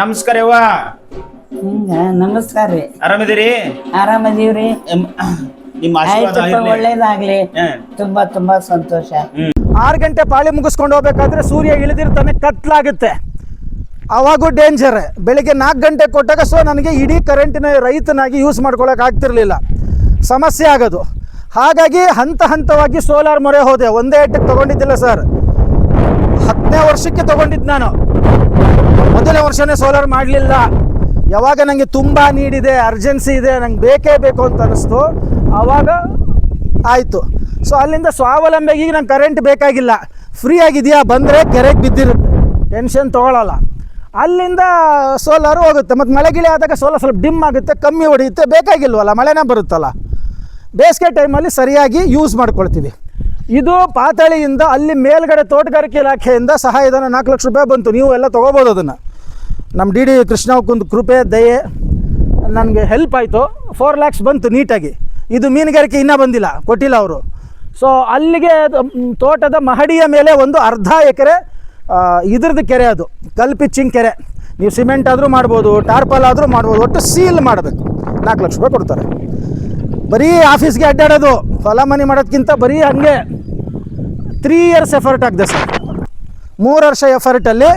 ನಮಸ್ಕಾರ ಯವ್ವ. ಹಿಂಗ ನಮಸ್ಕಾರ ರೀ. ಆರಾಮಿದ್ದೀರಿ? ಆರಾಮದೀವ್ರಿ. ನಿಮ್ಮ ಆಶೀರ್ವಾದ ಆಯ್ತಪ್ಪ ಇರ್ಲಿ. ಒಳ್ಳೇದಾಗ್ಲಿ. ತುಂಬಾ ತುಂಬಾ ಸಂತೋಷ. ಆರು ಗಂಟೆ ಪಾಳಿ ಮುಗಿಸ್ಕೊಂಡು ಹೋಗ್ಬೇಕಾದ್ರೆ ಸೂರ್ಯ ಇಳಿದಿರ್ತಾನೆ ಕತ್ಲಾಗುತ್ತೆ. ಅವಾಗೂ ಡೇಂಜರ್ ಬೆಳಿಗ್ಗೆ ನಾಲ್ಕು ಗಂಟೆ ಕೊಟ್ಟಾಗ ಸೊ ನನಗೆ ಇಡೀ ಕರೆಂಟಿನ ರೈತನಾಗಿ ಯೂಸ್ ಮಾಡ್ಕೊಳಕ್ಕೆ ಆಗ್ತಿರ್ಲಿಲ್ಲ. ಸಮಸ್ಯೆ ಆಗೋದು. ಹಾಗಾಗಿ ಹಂತ ಹಂತವಾಗಿ ಸೋಲಾರ್ ಮೊರೆ ಹೋದೆ. ಒಂದೇ ಏಟಕ್ಕೆ ತಗೊಂಡಿದ್ದಿಲ್ಲ ಸರ್ ಹತ್ತನೇ ವರ್ಷಕ್ಕೆ ತಗೊಂಡಿದ್ದು ನಾನು. ಮೊದಲನೇ ವರ್ಷನೇ ಸೋಲಾರ್ ಮಾಡಲಿಲ್ಲ. ಯಾವಾಗ ನನಗೆ ತುಂಬ ನೀಡಿದೆ ಅರ್ಜೆನ್ಸಿ ಇದೆ, ನಂಗೆ ಬೇಕೇ ಬೇಕು ಅಂತ ಅನ್ನಿಸ್ತು. ಆವಾಗ ಆಯಿತು. ಸೊ ಅಲ್ಲಿಂದ ಸ್ವಾವಲಂಬಿಗೆ ನಂಗೆ ಕರೆಂಟ್ ಬೇಕಾಗಿಲ್ಲ. ಫ್ರೀ ಆಗಿದೆಯಾ? ಬಂದರೆ ಕೆರೆಗೆ ಬಿದ್ದಿರುತ್ತೆ. ಟೆನ್ಷನ್ ತೊಗೊಳಲ್ಲ. ಅಲ್ಲಿಂದ ಸೋಲಾರು ಹೋಗುತ್ತೆ. ಮತ್ತು ಮಳೆ ಗಿಳೆ ಆದಾಗ ಸೋಲಾರ್ ಸ್ವಲ್ಪ ಡಿಮ್ ಆಗುತ್ತೆ, ಕಮ್ಮಿ ಹೊಡೆಯುತ್ತೆ. ಬೇಕಾಗಿಲ್ವಲ್ಲ, ಮಳೆನೇ ಬರುತ್ತಲ್ಲ. ಬೇಸಿಗೆ ಟೈಮಲ್ಲಿ ಸರಿಯಾಗಿ ಯೂಸ್ ಮಾಡ್ಕೊಳ್ತೀವಿ. ಇದು ಪಾತಾಳಿಯಿಂದ ಅಲ್ಲಿ ಮೇಲ್ಗಡೆ ತೋಟಗಾರಿಕೆ ಇಲಾಖೆಯಿಂದ ಸಹಾಯಧನ ನಾಲ್ಕು ಲಕ್ಷ ರೂಪಾಯಿ ಬಂತು. ನೀವು ಎಲ್ಲ ತೊಗೋಬೋದು ಅದನ್ನು. ನಮ್ಮ ಡಿ ಡಿ ಕೃಷ್ಣಕ್ಕೊಂದು ಕೃಪೆ, ದಯೆ, ನನಗೆ ಹೆಲ್ಪ್ ಆಯಿತು. ಫೋರ್ ಲ್ಯಾಕ್ಸ್ ಬಂತು ನೀಟಾಗಿ. ಇದು ಮೀನುಗಾರಿಕೆ ಇನ್ನೂ ಬಂದಿಲ್ಲ, ಕೊಟ್ಟಿಲ್ಲ ಅವರು. ಸೊ ಅಲ್ಲಿಗೆ ತೋಟದ ಮಹಡಿಯ ಮೇಲೆ ಒಂದು ಅರ್ಧ ಎಕರೆ ಇದ್ರದ್ದು ಕೆರೆ ಅದು. ಕಲ್ಪಿಚ್ಚಿಂಗ್ ಕೆರೆ. ನೀವು ಸಿಮೆಂಟ್ ಆದರೂ ಮಾಡ್ಬೋದು, ಟಾರ್ಪಲ್ ಆದರೂ ಮಾಡ್ಬೋದು, ಒಟ್ಟು ಸೀಲ್ ಮಾಡಬೇಕು. ನಾಲ್ಕು ಲಕ್ಷ ರೂಪಾಯಿ ಕೊಡ್ತಾರೆ. ಬರೀ ಆಫೀಸ್ಗೆ ಅಡ್ಡಾಡೋದು. ಫಲ ಮನಿ ಮಾಡೋದಕ್ಕಿಂತ ಬರೀ ಹಂಗೆ. ತ್ರೀ ಇಯರ್ಸ್ ಎಫರ್ಟ್ ಆಗಿದೆ ಸರ್ ಮೂರು ವರ್ಷ ಎಫರ್ಟಲ್ಲಿ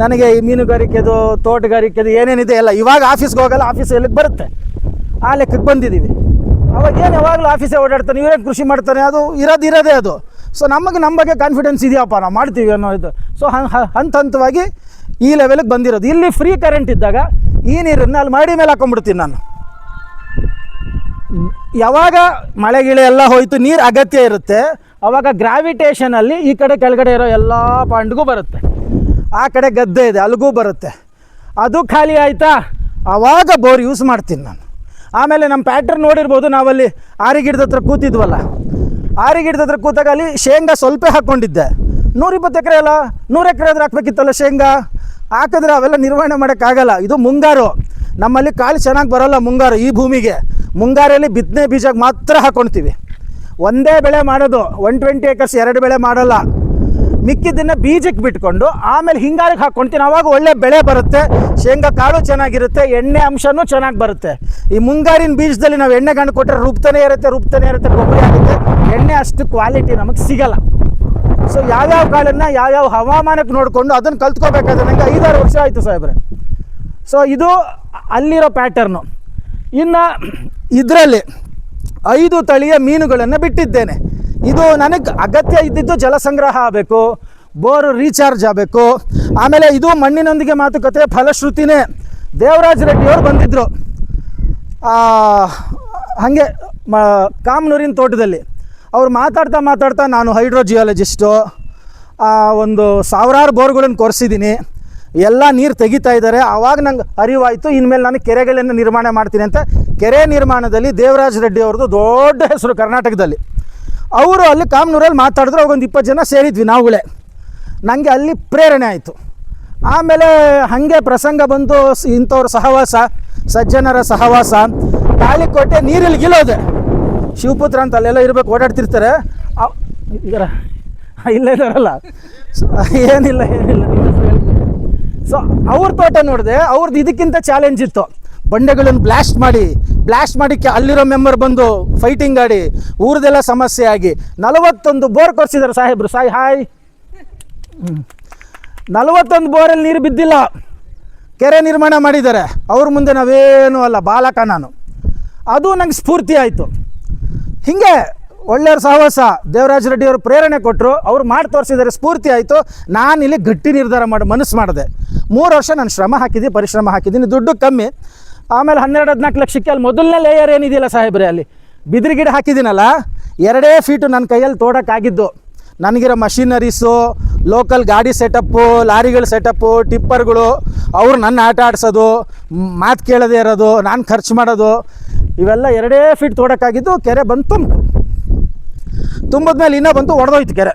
ನನಗೆ ಈ ಮೀನುಗಾರಿಕೆದು, ತೋಟಗಾರಿಕೆದು ಏನೇನಿದೆ ಎಲ್ಲ, ಇವಾಗ ಆಫೀಸ್ಗೆ ಹೋಗಲ್ಲ ಆಫೀಸ್ ಎಲ್ಲಿಗೆ ಬರುತ್ತೆ? ಆ ಲೆಕ್ಕಕ್ಕೆ ಬಂದಿದ್ದೀವಿ ಅವಾಗ ಏನು ಯಾವಾಗಲೂ ಆಫೀಸೇ ಓಡಾಡ್ತಾನೆ ಇವರೇ ಕೃಷಿ ಮಾಡ್ತಾನೆ ಅದು ಇರೋದು ಇರೋದೇ ಅದು. ಸೊ ನಮಗೆ ನಮ್ಮ ಬಗ್ಗೆ ಕಾನ್ಫಿಡೆನ್ಸ್ ಇದೆಯಪ್ಪ, ನಾವು ಮಾಡ್ತೀವಿ ಅನ್ನೋ ಇದು. ಸೊ ಹಂತ ಹಂತವಾಗಿ ಈ ಲೆವೆಲಿಗೆ ಬಂದಿರೋದು. ಇಲ್ಲಿ ಫ್ರೀ ಕರೆಂಟ್ ಇದ್ದಾಗ ಈ ನೀರನ್ನು ಅಲ್ಲಿ ಮಾಡಿ ಮೇಲೆ ಹಾಕೊಂಡ್ಬಿಡ್ತೀನಿ ನಾನು. ಯಾವಾಗ ಮಳೆ, ಗಿಳೆ ಎಲ್ಲ ಹೋಯಿತು, ನೀರು ಅಗತ್ಯ ಇರುತ್ತೆ. ಅವಾಗ ಗ್ರಾವಿಟೇಷನಲ್ಲಿ ಈ ಕಡೆ ಕೆಳಗಡೆ ಇರೋ ಎಲ್ಲ ಪಾಂಡ್ಗೂ ಬರುತ್ತೆ. ಆ ಕಡೆ ಗದ್ದೆ ಇದೆ ಅಲ್ಲಿಗೂ ಬರುತ್ತೆ. ಅದು ಖಾಲಿ ಆಯಿತಾ? ಆವಾಗ ಬೋರ್ ಯೂಸ್ ಮಾಡ್ತೀನಿ ನಾನು. ಆಮೇಲೆ ನಮ್ಮ ಪ್ಯಾಟ್ರನ್ ನೋಡಿರ್ಬೋದು, ನಾವಲ್ಲಿ ಆರಿಗಿಡದ ಹತ್ರ ಕೂತಿದ್ವಲ್ಲ. ಆರಿಗಿಡದ ಹತ್ರ ಕೂತಾಗ ಅಲ್ಲಿ ಶೇಂಗಾ ಸ್ವಲ್ಪ ಹಾಕ್ಕೊಂಡಿದ್ದೆ ನೂರಿಪ್ಪತ್ತು ಎಕರೆ ಅಲ್ಲ, ನೂರು ಎಕರೆ ಆದ್ರೆ ಹಾಕ್ಬೇಕಿತ್ತಲ್ಲ ಶೇಂಗಾ? ಹಾಕಿದ್ರೆ ಅವೆಲ್ಲ ನಿರ್ವಹಣೆ ಮಾಡೋಕ್ಕಾಗಲ್ಲ. ಇದು ಮುಂಗಾರು. ನಮ್ಮಲ್ಲಿ ಕಾಳು ಚೆನ್ನಾಗಿ ಬರೋಲ್ಲ ಮುಂಗಾರು ಈ ಭೂಮಿಗೆ. ಮುಂಗಾರಲ್ಲಿ ಬಿತ್ತನೆ ಬೀಜಕ್ಕೆ ಮಾತ್ರ ಹಾಕ್ಕೊಳ್ತೀವಿ ಒಂದೇ ಬೆಳೆ ಮಾಡೋದು ಒನ್ ಟ್ವೆಂಟಿ ಏಕರ್ಸ್ ಎರಡು ಬೆಳೆ ಮಾಡಲ್ಲ. ಮಿಕ್ಕಿದ್ದನ್ನು ಬೀಜಕ್ಕೆ ಬಿಟ್ಕೊಂಡು ಆಮೇಲೆ ಹಿಂಗಾರಿಗೆ ಹಾಕ್ಕೊಂತೀನಿ ಆವಾಗ ಒಳ್ಳೆ ಬೆಳೆ ಬರುತ್ತೆ, ಶೇಂಗಾ ಕಾಳು ಚೆನ್ನಾಗಿರುತ್ತೆ, ಎಣ್ಣೆ ಅಂಶನೂ ಚೆನ್ನಾಗಿ ಬರುತ್ತೆ. ಈ ಮುಂಗಾರಿನ ಬೀಜದಲ್ಲಿ ನಾವು ಎಣ್ಣೆ ಗಂಡು ಕೊಟ್ಟರೆ ರುಬ್ತಾನೆ ಇರುತ್ತೆ ರುಬ್ತಾನೆ ಇರುತ್ತೆ ಕೊಬ್ಬರಿ ಆಗುತ್ತೆ. ಎಣ್ಣೆ ಅಷ್ಟು ಕ್ವಾಲಿಟಿ ನಮಗೆ ಸಿಗಲ್ಲ. ಸೊ ಯಾವ್ಯಾವ ಕಾಳನ್ನು, ಯಾವ್ಯಾವ ಹವಾಮಾನಕ್ಕೆ ನೋಡಿಕೊಂಡು ಅದನ್ನು ಕಲ್ತ್ಕೋಬೇಕಾದ್ರೆ ನನಗೆ ಐದಾರು ವರ್ಷ ಆಯಿತು ಸಾಹೇಬ್ರೆ. ಸೊ ಇದು ಅಲ್ಲಿರೋ ಪ್ಯಾಟರ್ನು ಇನ್ನು ಇದರಲ್ಲಿ ಐದು ತಳಿಯ ಮೀನುಗಳನ್ನು ಬಿಟ್ಟಿದ್ದೇನೆ. ಇದು ನನಗೆ ಅಗತ್ಯ ಇದ್ದಿದ್ದು ಜಲಸಂಗ್ರಹ ಆಗಬೇಕು, ಬೋರ್ ರೀಚಾರ್ಜ್ ಆಗಬೇಕು. ಆಮೇಲೆ ಇದು ಮಣ್ಣಿನೊಂದಿಗೆ ಮಾತುಕತೆ ಫಲಶ್ರುತಿನೇ. ದೇವರಾಜ್ ರೆಡ್ಡಿಯವರು ಬಂದಿದ್ದರು ಹಾಗೆ ಮ, ಕಾಮನೂರಿನ ತೋಟದಲ್ಲಿ. ಅವ್ರು ಮಾತಾಡ್ತಾ ಮಾತಾಡ್ತಾ ನಾನು ಹೈಡ್ರೋಜಿಯಾಲಜಿಸ್ಟು ಒಂದು ಸಾವಿರಾರು ಬೋರ್ಗಳನ್ನು ಕೊರೆಸಿದ್ದೀನಿ. ಎಲ್ಲ ನೀರು ತೆಗಿತಾ ಇದ್ದಾರೆ. ಆವಾಗ ನಂಗೆ ಅರಿವಾಯಿತು, ಇನ್ಮೇಲೆ ನಾನು ಕೆರೆಗಳನ್ನು ನಿರ್ಮಾಣ ಮಾಡ್ತೀನಿ ಅಂತ. ಕೆರೆ ನಿರ್ಮಾಣದಲ್ಲಿ ದೇವರಾಜ್ ರೆಡ್ಡಿ ಅವ್ರದ್ದು ದೊಡ್ಡ ಹೆಸರು ಕರ್ನಾಟಕದಲ್ಲಿ. ಅವರು ಅಲ್ಲಿ ಕಾಮನೂರಲ್ಲಿ ಮಾತಾಡಿದ್ರು ಅವಾಗೊಂದು ಇಪ್ಪತ್ತು ಜನ ಸೇರಿದ್ವಿ ನಾವುಗಳೇ ನನಗೆ ಅಲ್ಲಿ ಪ್ರೇರಣೆ ಆಯಿತು. ಆಮೇಲೆ ಹಾಗೆ ಪ್ರಸಂಗ ಸ್- ಇಂಥವ್ರ ಸಹವಾಸ, ಸಜ್ಜನರ ಸಹವಾಸ, ತಾಳಿಕೋಟೆ ನೀರಲ್ಲಿ ಗಿಲೋದೆ ಶಿವಪುತ್ರ ಅಂತ ಅಲ್ಲೆಲ್ಲ ಇರಬೇಕು, ಓಡಾಡ್ತಿರ್ತಾರೆ. ಇದರ ಇಲ್ಲೇ ಇದಾರಲ್ಲ. ಏನಿಲ್ಲ ಏನಿಲ್ಲ. ಸೊ ಅವ್ರ ತೋಟ ನೋಡಿದೆ ಅವ್ರದ್ದು ಇದಕ್ಕಿಂತ ಚಾಲೆಂಜ್ ಇತ್ತು. ಬಂಡೆಗಳನ್ನು ಬ್ಲಾಸ್ಟ್ ಮಾಡಿ ಬ್ಲಾಸ್ಟ್ ಮಾಡಿ ಅಲ್ಲಿರೋ ಮೆಂಬರ್ ಬಂದು ಫೈಟಿಂಗ್ ಆಡಿ, ಊರದೆಲ್ಲ ಸಮಸ್ಯೆ ಆಗಿ ನಲವತ್ತೊಂದು ಬೋರ್ ಕೊರ್ಸಿದ್ದಾರೆ ಸಾಹೇಬ್ರು. ಸಾಯಿ, ಹಾಯ್. ನಲವತ್ತೊಂದು ಬೋರಲ್ಲಿ ನೀರು ಬಿದ್ದಿಲ್ಲ. ಕೆರೆ ನಿರ್ಮಾಣ ಮಾಡಿದ್ದಾರೆ. ಅವ್ರ ಮುಂದೆ ನಾವೇನೂ ಅಲ್ಲ, ಬಾಲಕ ನಾನು. ಅದು ನಂಗೆ ಸ್ಫೂರ್ತಿ ಆಯಿತು. ಹೀಗೆ ಒಳ್ಳೆಯವ್ರ ಸಹವಾಸ ದೇವರಾಜ ರೆಡ್ಡಿ ಅವರು ಪ್ರೇರಣೆ ಕೊಟ್ಟರು ಅವ್ರು ಮಾಡಿ ತೋರಿಸಿದ್ದಾರೆ, ಸ್ಫೂರ್ತಿ ಆಯಿತು. ನಾನು ಇಲ್ಲಿ ಗಟ್ಟಿ ನಿರ್ಧಾರ ಮಾಡಿ, ಮನಸ್ಸು ಮಾಡಿದೆ. ಮೂರು ವರ್ಷ ನಾನು ಶ್ರಮ ಹಾಕಿದ್ದೀನಿ ಪರಿಶ್ರಮ ಹಾಕಿದ್ದೀನಿ ದುಡ್ಡು ಕಮ್ಮಿ. ಆಮೇಲೆ ಹನ್ನೆರಡು, ಹದಿನಾಲ್ಕು ಲಕ್ಷಕ್ಕೆ ಅಲ್ಲಿ ಮೊದಲನೇ ಲೇಯರ್ ಏನಿದೆಯಲ್ಲ ಸಾಹೇಬ್ರೆ ಅಲ್ಲಿ? ಬಿದಿರು ಗಿಡ ಹಾಕಿದ್ದೀನಲ್ಲ? ಎರಡೇ ಫೀಟು ನನ್ನ ಕೈಯಲ್ಲಿ ತೋಡೋಕ್ಕಾಗಿದ್ದು. ನನಗಿರೋ ಮಷಿನರೀಸು ಲೋಕಲ್ ಗಾಡಿ ಸೆಟಪ್ಪು ಲಾರಿಗಳ ಸೆಟಪ್ಪು ಟಿಪ್ಪರ್ಗಳು, ಅವ್ರು ನನ್ನ ಆಟ ಆಡಿಸೋದು ಮಾತು ಕೇಳದೇ ಇರೋದು, ನಾನು ಖರ್ಚು ಮಾಡೋದು, ಇವೆಲ್ಲ ಎರಡೇ ಫೀಟ್ ತೋಡೋಕ್ಕಾಗಿದ್ದು ಕೆರೆ ಬಂತು ತುಂಬಿದ್ಮೇಲೆ ಇನ್ನೂ ಬಂತು ಒಡೆದೋಯ್ತು ಕೆರೆ.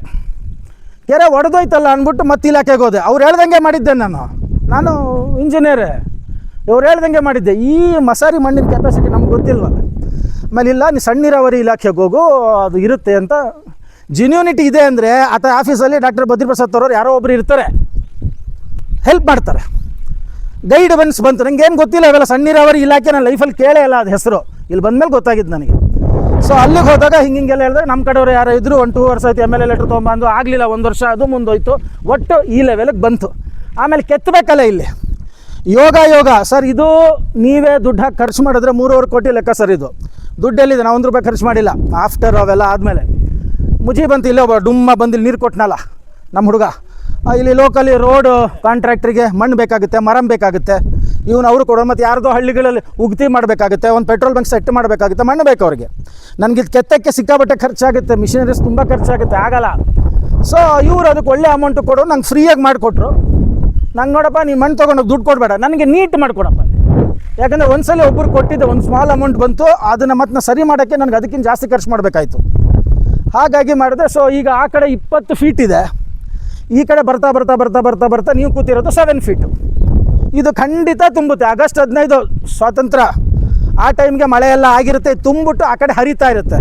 ಕೆರೆ ಒಡೆದೋಯ್ತಲ್ಲ ಅಂದ್ಬಿಟ್ಟು ಮತ್ತೆ ಇಲಾಖೆಗೆ ಹೋದೆ. ಅವ್ರು ಹೇಳ್ದಂಗೆ ಮಾಡಿದ್ದೆ ನಾನು. ನಾನು ಇಂಜಿನಿಯರೇ. ಇವ್ರು ಹೇಳ್ದಂಗೆ ಮಾಡಿದ್ದೆ. ಈ ಮಸಾರಿ ಮಣ್ಣಿನ ಕೆಪಾಸಿಟಿ ನಮ್ಗೆ ಗೊತ್ತಿಲ್ವಲ್ಲ ಆಮೇಲೆ ಇಲ್ಲ, ನೀ ಸಣ್ಣ ನೀರಾವರಿ ಇಲಾಖೆಗೆ ಹೋಗು, ಅದು ಇರುತ್ತೆ ಅಂತ. ಜಿನ್ಯೂನಿಟಿ ಇದೆ ಅಂದರೆ ಆತ ಆಫೀಸಲ್ಲಿ ಡಾಕ್ಟರ್ ಬದ್ರಿ ಪ್ರಸಾದ್ ಅವ್ರವ್ರು ಯಾರೋ ಒಬ್ಬರು ಇರ್ತಾರೆ. ಹೆಲ್ಪ್ ಮಾಡ್ತಾರೆ. ಗೈಡ್ ಬನ್ಸ್ ಬಂತು ನನಗೇನು ಗೊತ್ತಿಲ್ಲ ಅವೆಲ್ಲ ಸಣ್ಣ ನೀರಾವರಿ ಇಲಾಖೆ, ನಾನು ಲೈಫಲ್ಲಿ ಕೇಳೇ ಇಲ್ಲ ಅದು ಹೆಸರು. ಇಲ್ಲಿ ಬಂದಮೇಲೆ ಗೊತ್ತಾಗಿದ್ದು ನನಗೆ. ಸೊ ಅಲ್ಲಿಗೆ ಹೋದಾಗ ಹಿಂಗೆ ಹಿಂಗೆಲ್ಲ ಹೇಳಿದ್ರೆ ನಮ್ಮ ಕಡೆಯವರು ಯಾರೋ ಇದ್ರು ಒಂದು ಟೂ ವರ್ಷ ಆಯ್ತು ಎಂ ಎಲ್ ಎ ಲೆಟ್ರ್ ತೊಗೊಂಬಂದು, ಆಗಲಿಲ್ಲ ಒಂದು ವರ್ಷ, ಅದು ಮುಂದೋಯ್ತು. ಒಟ್ಟು ಈ ಲೆವೆಲ್ಗೆ ಬಂತು. ಆಮೇಲೆ ಕೆತ್ತಬೇಕಲ್ಲ ಇಲ್ಲಿ? ಯೋಗ ಯೋಗ. ಸರ್, ಇದು ನೀವೇ ದುಡ್ಡು ಹಾಕಿ ಖರ್ಚು ಮಾಡಿದ್ರೆ ಮೂರುವರೆ ಕೋಟಿ ಲೆಕ್ಕ ಸರ್ ಇದು. ದುಡ್ಡು ಎಲ್ಲಿದೆ? ನಾವು ಒಂದು ರೂಪಾಯಿ ಖರ್ಚು ಮಾಡಿಲ್ಲ. ಆಫ್ಟರ್ ಅವೆಲ್ಲ ಆದಮೇಲೆ. ಮುಜಿ ಬಂತು ಇಲ್ಲೇ ಒಬ್ಬ ಡುಮ್ಮ ಬಂದಿಲ್ಲಿ ನೀರು ಕೊಟ್ಟನಲ್ಲ ನಮ್ಮ ಹುಡುಗ. ಇಲ್ಲಿ ಲೋಕಲಿ ರೋಡ್ ಕಾಂಟ್ರಾಕ್ಟ್ರಿಗೆ ಮಣ್ಣು ಬೇಕಾಗುತ್ತೆ, ಮರಂ ಬೇಕಾಗುತ್ತೆ. ಇವನು ಅವರು ಕೊಡೋ ಮತ್ತು ಯಾರ್ದೋ ಹಳ್ಳಿಗಳಲ್ಲಿ ಉಗ್ತಿ ಮಾಡಬೇಕಾಗುತ್ತೆ, ಒಂದು ಪೆಟ್ರೋಲ್ ಬಂಕ್ ಸೆಟ್ ಮಾಡಬೇಕಾಗುತ್ತೆ, ಮಣ್ಣು ಬೇಕು ಅವ್ರಿಗೆ. ನನಗೆ ಇದು ಕೆತ್ತಕ್ಕೆ ಸಿಕ್ಕಾಬಟ್ಟೆ ಖರ್ಚಾಗುತ್ತೆ ಮಿಷಿನರೀಸ್ ತುಂಬ ಖರ್ಚಾಗುತ್ತೆ, ಆಗಲ್ಲ. ಸೊ ಇವರು ಅದಕ್ಕೆ ಒಳ್ಳೆ ಅಮೌಂಟ್ ಕೊಡೋ ನಂಗೆ ಫ್ರೀಯಾಗಿ ಮಾಡಿಕೊಟ್ರು. ನಂಗೆ ನೋಡಪ್ಪ, ನೀ ಮಣ್ಣು ತೊಗೊಂಡು ದುಡ್ಡು ಕೊಡಬೇಡ, ನನಗೆ ನೀಟ್ ಮಾಡಿಕೊಡಪ್ಪ ಯಾಕಂದರೆ ಒಂದ್ಸಲ ಒಬ್ಬರು ಕೊಟ್ಟಿದ್ದೆ ಒಂದು ಸ್ಮಾಲ್ ಅಮೌಂಟ್ ಬಂತು, ಅದನ್ನು ಮತ್ತೆ ಸರಿ ಮಾಡೋಕ್ಕೆ ನನಗೆ ಅದಕ್ಕಿಂತ ಜಾಸ್ತಿ ಖರ್ಚು ಮಾಡಬೇಕಾಯ್ತು. ಹಾಗಾಗಿ ಮಾಡಿದೆ ಸೊ ಈಗ ಆ ಕಡೆ ಇಪ್ಪತ್ತು ಫೀಟ್ ಇದೆ. ಈ ಕಡೆ ಬರ್ತಾ ಬರ್ತಾ ಬರ್ತಾ ಬರ್ತಾ ಬರ್ತಾ ನೀವು ಕೂತಿರೋದು ಸೆವೆನ್ ಫೀಟು ಇದು ಖಂಡಿತ ತುಂಬುತ್ತೆ. ಆಗಸ್ಟ್ ಹದಿನೈದು ಸ್ವಾತಂತ್ರ್ಯ. ಆ ಟೈಮ್ಗೆ ಮಳೆ ಎಲ್ಲ ಆಗಿರುತ್ತೆ, ತುಂಬಿಟ್ಟು ಆ ಕಡೆ ಹರಿತಾ ಇರುತ್ತೆ.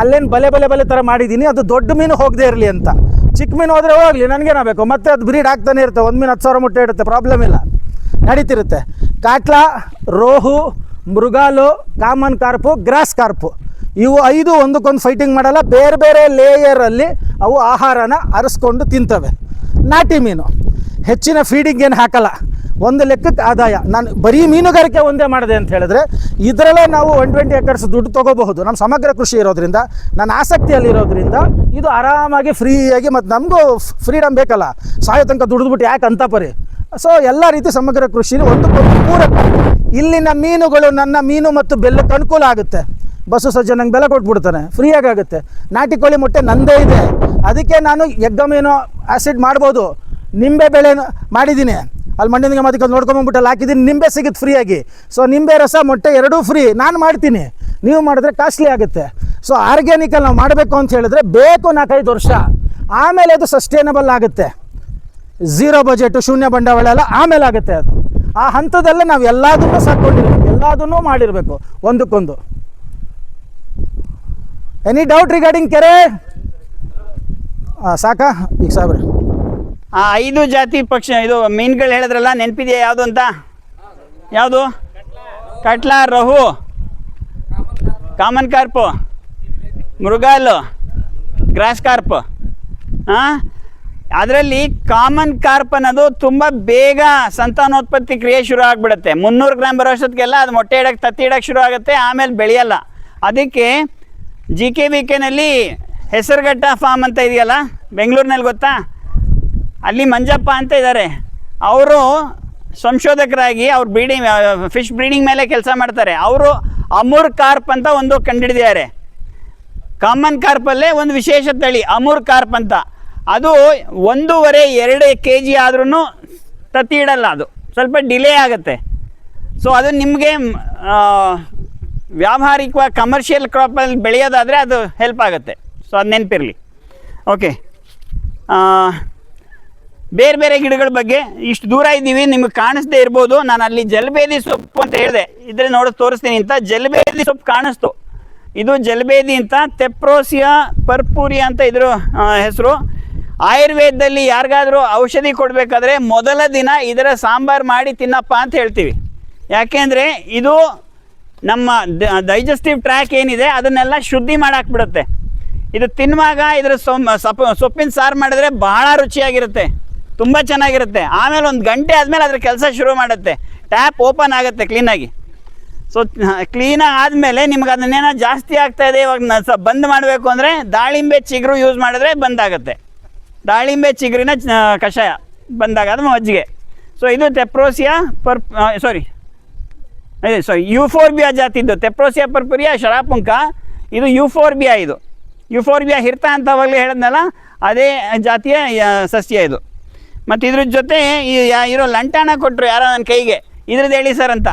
ಅಲ್ಲೇನು ಬಲೆ ಬಲೆ ಬಲೆ ಥರ ಮಾಡಿದ್ದೀನಿ ಅದು ದೊಡ್ಡ ಮೀನು ಹೋಗದೇ ಇರಲಿ ಅಂತ. ಚಿಕ್ಕ ಮೀನು ಹೋದರೆ ಹೋಗಲಿ, ನನಗೇನಾಗಬೇಕು? ಮತ್ತೆ ಅದು ಬ್ರೀಡ್ ಆಗ್ತಾನೆ ಇರುತ್ತೆ. ಒಂದು ಮೀನು ಹತ್ತು ಸಾವಿರ ಮುಟ್ಟೆ ಇಡುತ್ತೆ ಪ್ರಾಬ್ಲಮ್ ಇಲ್ಲ. ನಡೀತಿರುತ್ತೆ. Catla, rohu, mrigal, common carp, grass carp. ಇವು ಐದು ಒಂದಕ್ಕೊಂದು ಫೈಟಿಂಗ್ ಮಾಡಲ್ಲ, ಬೇರೆ ಬೇರೆ ಲೇಯರಲ್ಲಿ ಅವು ಆಹಾರನ ಅರಸ್ಕೊಂಡು ತಿಂತವೆ. ನಾಟಿ ಮೀನು. ಹೆಚ್ಚಿನ ಫೀಡಿಂಗ್ ಏನು ಹಾಕಲ್ಲ. ಒಂದು ಲೆಕ್ಕಕ್ಕೆ ಆದಾಯ. ನಾನು ಬರೀ ಮೀನುಗಾರಿಕೆ ಒಂದೇ ಮಾಡಿದೆ ಅಂತ ಹೇಳಿದ್ರೆ, ಇದರಲ್ಲೇ ನಾವು ಒನ್ ಟ್ವೆಂಟಿ ಎಕರ್ಸ್ ದುಡ್ಡು ತೊಗೋಬಹುದು. ನಮ್ಮ ಸಮಗ್ರ ಕೃಷಿ ಇರೋದ್ರಿಂದ, ನನ್ನ ಆಸಕ್ತಿಯಲ್ಲಿ ಇರೋದ್ರಿಂದ, ಇದು ಆರಾಮಾಗಿ ಫ್ರೀಯಾಗಿ ಮತ್ತು ನಮಗೂ ಫ್ರೀಡಮ್ ಬೇಕಲ್ಲ. ಸಾಯೋ ತನಕ ದುಡಿದ್ಬಿಟ್ಟು ಯಾಕೆ ಅಂತ ಪರಿ. ಸೊ ಎಲ್ಲ ರೀತಿ ಸಮಗ್ರ ಕೃಷಿ ಒಂದು ಪೂರಕ. ಇಲ್ಲಿನ ಮೀನುಗಳು ನನ್ನ ಮೀನು ಮತ್ತು ಬೆಲ್ಲಕ್ಕೆ ಅನುಕೂಲ ಆಗುತ್ತೆ. ಬಸ್ಸು ಸಜ್ಜನಂಗೆ ಬೆಲೆ ಕೊಟ್ಬಿಡ್ತಾನೆ. ಫ್ರೀಯಾಗಿ ಆಗುತ್ತೆ. ನಾಟಿ ಕೋಳಿ ಮೊಟ್ಟೆ ನಂದೇ ಇದೆ. ಅದಕ್ಕೆ ನಾನು ಎಗ್ಗ ಮೀನು ಆ್ಯಸಿಡ್ ಮಾಡ್ಬೋದು. ನಿಂಬೆ ಬೆಳೆ ಮಾಡಿದ್ದೀನಿ. ಅಲ್ಲಿ ಮಣ್ಣಿನ ಮತ್ತೆ ನೋಡ್ಕೊಂಬಂದ್ಬಿಟ್ಟು ಅಲ್ಲಿ ಹಾಕಿದ್ದೀನಿ. ನಿಂಬೆ ಸಿಗುತ್ತೆ ಫ್ರೀಯಾಗಿ ಸೊ ನಿಂಬೆ ರಸ, ಮೊಟ್ಟೆ ಎರಡೂ ಫ್ರೀ ನಾನು ಮಾಡ್ತೀನಿ. ನೀವು ಮಾಡಿದ್ರೆ ಕಾಸ್ಟ್ಲಿ ಆಗುತ್ತೆ. ಸೊ ಆರ್ಗ್ಯಾನಿಕಲ್ಲಿ ನಾವು ಮಾಡಬೇಕು ಅಂತ ಹೇಳಿದ್ರೆ ಬೇಕು ನಾಲ್ಕೈದು ವರ್ಷ. ಆಮೇಲೆ ಅದು ಸಸ್ಟೈನಬಲ್ ಆಗುತ್ತೆ. ಝೀರೋ ಬಜೆಟು ಶೂನ್ಯ ಬಂಡವಾಳ ಎಲ್ಲ ಆಮೇಲೆ ಆಗುತ್ತೆ ಅದು. ಆ ಹಂತದಲ್ಲೇ ನಾವು ಎಲ್ಲದನ್ನೂ ಸಾಕೊಂಡಿರ್ಬೇಕು. ಎಲ್ಲದನ್ನೂ ಮಾಡಿರಬೇಕು. ಒಂದಕ್ಕೊಂದು. ಎನಿ ಡೌಟ್ ರಿಗಾರ್ಡಿಂಗ್ ಕೆರೆ? ಸಾಕಾ? ಈಗ ಸಾಬ್ರೆ. ಆ, ಐದು ಜಾತಿ ಪಕ್ಷಿ, ಇದು ಮೀನುಗಳು ಹೇಳಿದ್ರಲ್ಲ, ನೆನಪಿದೆಯಾ ಯಾವುದು ಅಂತ? ಯಾವುದು? Catla rohu. Common carp. Mrigal. Grass carp. ಹಾಂ ಅದರಲ್ಲಿ ಕಾಮನ್ ಕಾರ್ಪ್ ಅನ್ನೋದು ತುಂಬ ಬೇಗ ಸಂತಾನೋತ್ಪತ್ತಿ ಕ್ರಿಯೆ ಶುರು ಆಗಿಬಿಡುತ್ತೆ. ಮುನ್ನೂರು ಗ್ರಾಮ್ ಬರೋ ಅಷ್ಟೊತ್ತಿಗೆಲ್ಲ ಅದು ಮೊಟ್ಟೆ ಇಡಕ್ಕೆ ತತ್ತಿ ಇಡಕ್ಕೆ ಶುರು ಆಗುತ್ತೆ, ಆಮೇಲೆ ಬೆಳೆಯಲ್ಲ. ಅದಕ್ಕೆ ಜಿ ಕೆ ವಿ ಕೆನಲ್ಲಿ ಹೆಸರುಘಟ್ಟ ಫಾರ್ಮ್ ಅಂತ ಇದೆಯಲ್ಲ, ಬೆಂಗಳೂರಿನಲ್ಲಿ ಗೊತ್ತಾ? ಅಲ್ಲಿ ಮಂಜಪ್ಪ ಅಂತ ಇದ್ದಾರೆ ಅವರು ಸಂಶೋಧಕರಾಗಿ ಅವ್ರು ಬ್ರೀಡಿಂಗ್ ಫಿಶ್ ಬ್ರೀಡಿಂಗ್ ಮೇಲೆ ಕೆಲಸ ಮಾಡ್ತಾರೆ. ಅವರು ಅಮೂರ್ ಕಾರ್ಪ್ ಅಂತ ಒಂದು ಕಂಡುಹಿಡಿದಿದ್ದಾರೆ ಕಾಮನ್ ಕಾರ್ಪಲ್ಲೇ ಒಂದು ವಿಶೇಷ ತಳಿ, ಅಮೂರ್ ಕಾರ್ಪ್ ಅಂತ. ಅದು ಒಂದೂವರೆ, ಎರಡು ಕೆ ಜಿ ಆದ್ರೂ ತತ್ತಿ ಇಡಲ್ಲ ಅದು. ಸ್ವಲ್ಪ ಡಿಲೇ ಆಗುತ್ತೆ. ಸೊ ಅದು ನಿಮಗೆ ವ್ಯಾವಹಾರಿಕವಾಗಿ ಕಮರ್ಷಿಯಲ್ ಕ್ರಾಪಲ್ಲಿ ಬೆಳೆಯೋದಾದರೆ ಅದು ಹೆಲ್ಪ್ ಆಗುತ್ತೆ. ಸೊ ಅದು ನೆನಪಿರಲಿ. ಓಕೆ ಬೇರೆ ಬೇರೆ ಗಿಡಗಳ ಬಗ್ಗೆ ಇಷ್ಟು ದೂರ ಇದ್ದೀವಿ, ನಿಮಗೆ ಕಾಣಿಸ್ದೇ ಇರ್ಬೋದು. ನಾನು ಅಲ್ಲಿ ಜಲಬೇದಿ ಸೊಪ್ಪು ಅಂತ ಹೇಳಿದೆ. ಇದ್ರೆ ನೋಡಿ ತೋರಿಸ್ತೀನಿ ಅಂತ. ಜಲಬೇದಿ ಸೊಪ್ಪು ಕಾಣಿಸ್ತು. ಇದು ಜಲಬೇದಿ ಅಂತ, ತೆಪ್ರೋಸಿಯಾ ಪರ್ಪೂರಿ ಅಂತ ಇದ್ರ ಹೆಸರು. ಆಯುರ್ವೇದದಲ್ಲಿ ಯಾರಿಗಾದ್ರೂ ಔಷಧಿ ಕೊಡಬೇಕಾದ್ರೆ ಮೊದಲ ದಿನ ಇದರ ಸಾಂಬಾರು ಮಾಡಿ ತಿನ್ನಪ್ಪ ಅಂತ ಹೇಳ್ತೀವಿ. ಯಾಕೆಂದರೆ ಇದು ನಮ್ಮ ಡೈಜೆಸ್ಟಿವ್ ಟ್ರ್ಯಾಕ್ ಏನಿದೆ, ಅದನ್ನೆಲ್ಲ ಶುದ್ಧಿ ಮಾಡಾಕ್ಬಿಡುತ್ತೆ. ಇದು ತಿನ್ನುವಾಗ ಇದರ ಸೊಮ್ ಸೊಪ್ಪು ಸೊಪ್ಪಿನ ಸಾರು ಮಾಡಿದ್ರೆ ಬಹಳ ರುಚಿಯಾಗಿರುತ್ತೆ. ತುಂಬ ಚೆನ್ನಾಗಿರುತ್ತೆ. ಆಮೇಲೆ ಒಂದು ಗಂಟೆ ಆದಮೇಲೆ ಅದ್ರ ಕೆಲಸ ಶುರು ಮಾಡುತ್ತೆ. ಟ್ಯಾಪ್ ಓಪನ್ ಆಗುತ್ತೆ ಕ್ಲೀನಾಗಿ ಸೊ ಕ್ಲೀನಾಗಿ ಆದಮೇಲೆ ನಿಮ್ಗೆ ಅದನ್ನೇನೋ ಜಾಸ್ತಿ ಆಗ್ತಾ ಇದೆ, ಇವಾಗ ಸ ಬಂದ್ ಮಾಡಬೇಕು ಅಂದರೆ ದಾಳಿಂಬೆ ಚಿಗುರು ಯೂಸ್ ಮಾಡಿದ್ರೆ ಬಂದಾಗುತ್ತೆ. ದಾಳಿಂಬೆ ಚಿಗುರಿನ ಕಷಾಯ ಬಂದಾಗ ಅದು ಮಜ್ಜಿಗೆ. ಸೊ ಇದು ತೆಪ್ರೋಸಿಯಾ ಪರ್ ಸಾರಿ ಸಾರಿ ಯುಫೋರ್ಬಿಯಾ ಜಾತಿದ್ದು. ತೆಪ್ರೋಸಿಯಾ ಪರ್ಪುರಿಯಾ ಶರಾಪುಂಕ ಇದು ಯುಫೋರ್ಬಿಯಾ ಇದು. ಯುಫೋರ್ಬಿಯಾ ಹಿರ್ತ ಅಂತ ಅವಾಗಲೇ ಹೇಳಿದ್ನಲ್ಲ, ಅದೇ ಜಾತಿಯ ಸಸ್ಯ ಇದು. ಮತ್ತು ಇದ್ರ ಜೊತೆ ಈ ಇರೋ ಲಂಟಾಣ ಕೊಟ್ಟರು ಯಾರೋ ನನ್ನ ಕೈಗೆ. ಇದ್ರದ್ದು ಹೇಳಿ ಸರ್ ಅಂತ.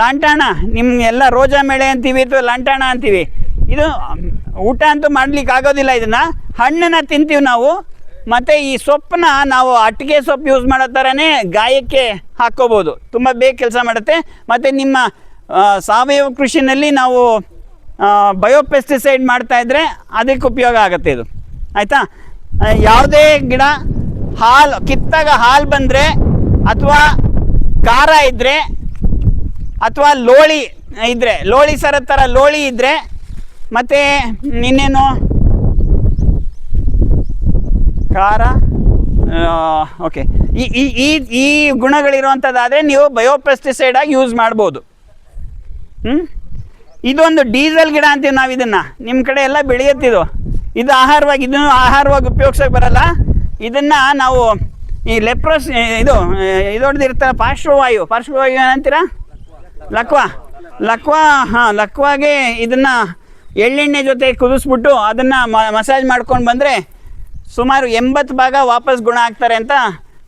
ಲಂಟಾಣ ನಿಮಗೆಲ್ಲ ರೋಜಾ ಮೇಳೆ ಅಂತೀವಿ ಅಥವಾ ಲಂಟಾಣ ಅಂತೀವಿ? ಇದು, ಊಟ ಅಂತೂ ಮಾಡ್ಲಿಕ್ಕೆ ಆಗೋದಿಲ್ಲ ಇದನ್ನು. ಹಣ್ಣನ್ನು ತಿಂತೀವಿ ನಾವು. ಮತ್ತು ಈ ಸೊಪ್ಪನ್ನ ನಾವು ಅಟ್ಟಿಗೆ ಸೊಪ್ಪು ಯೂಸ್ ಮಾಡೋ ಥರನೇ ಗಾಯಕ್ಕೆ ಹಾಕ್ಕೋಬೋದು. ತುಂಬ ಬೇಗ ಕೆಲಸ ಮಾಡುತ್ತೆ. ಮತ್ತು ನಿಮ್ಮ ಸಾವಯವ ಕೃಷಿನಲ್ಲಿ ನಾವು ಬಯೋಪೆಸ್ಟಿಸೈಡ್ ಮಾಡ್ತಾ ಇದ್ರೆ ಅದಕ್ಕೆ ಉಪಯೋಗ ಆಗುತ್ತೆ ಇದು. ಆಯಿತಾ? ಯಾವುದೇ ಗಿಡ ಹಾಲು, ಕಿತ್ತಾಗ ಹಾಲು ಬಂದರೆ ಅಥವಾ ಖಾರ ಇದ್ದರೆ ಅಥವಾ ಲೋಳಿ ಇದ್ದರೆ ಲೋಳಿ ಸರ ಥರ ಲೋಳಿ ಇದ್ದರೆ ಮತ್ತು ಇನ್ನೇನು? ಖಾರ? ಓಕೆ ಈ ಈ ಈ ಈ ಗುಣಗಳಿರುವಂಥದ್ದಾದರೆ ನೀವು ಬಯೋಪೆಸ್ಟಿಸೈಡಾಗಿ ಯೂಸ್ ಮಾಡ್ಬೋದು. ಹ್ಞೂ ಇದೊಂದು ಡೀಸೆಲ್ ಗಿಡ ಅಂತೀವಿ ನಾವು ಇದನ್ನು. ನಿಮ್ಮ ಕಡೆ ಎಲ್ಲ ಬೆಳೆಯುತ್ತಿದ್ದು ಇದು ಆಹಾರವಾಗಿ, ಇದನ್ನು ಆಹಾರವಾಗಿ ಉಪಯೋಗಿಸೋಕೆ ಬರಲ್ಲ. ಇದನ್ನು ನಾವು ಈ ಲೆಪ್ರೋಸ್ ಇದು ಇದೊಡ್ದು ಇರ್ತಾರೆ ಪಾರ್ಶ್ವವಾಯು ಪಾರ್ಶ್ವವಾಯು ಏನಂತೀರಾ? ಲಕ್ವಾ. ಲಕ್ವಾ, ಹಾಂ, ಲಕ್ವಾಗೆ ಇದನ್ನು ಎಳ್ಳೆಣ್ಣೆ ಜೊತೆ ಕುದಿಸ್ಬಿಟ್ಟು ಅದನ್ನು ಮಸಾಜ್ ಮಾಡ್ಕೊಂಡು ಬಂದರೆ ಸುಮಾರು ಎಂಬತ್ತು ಭಾಗ ವಾಪಸ್ ಗುಣ ಆಗ್ತಾರೆ ಅಂತ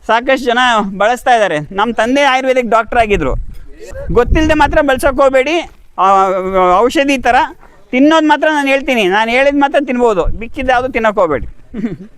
ಸಾಕಷ್ಟು ಜನ ಬಳಸ್ತಾ ಇದ್ದಾರೆ. ನಮ್ಮ ತಂದೆ ಆಯುರ್ವೇದಿಕ್ ಡಾಕ್ಟರ್ ಆಗಿದ್ರು. ಗೊತ್ತಿಲ್ಲದೆ ಮಾತ್ರ ಬಳಸೋಕೆ ಹೋಗಬೇಡಿ. ಔಷಧಿ ಥರ ತಿನ್ನೋದು ಮಾತ್ರ ನಾನು ಹೇಳ್ತೀನಿ. ನಾನು ಹೇಳಿದ ಮಾತ್ರ ತಿನ್ಬೋದು. ಬಿಕ್ಕಿದ್ದು ಯಾವುದು ತಿನ್ನೋಕೆ ಹೋಗಬೇಡಿ.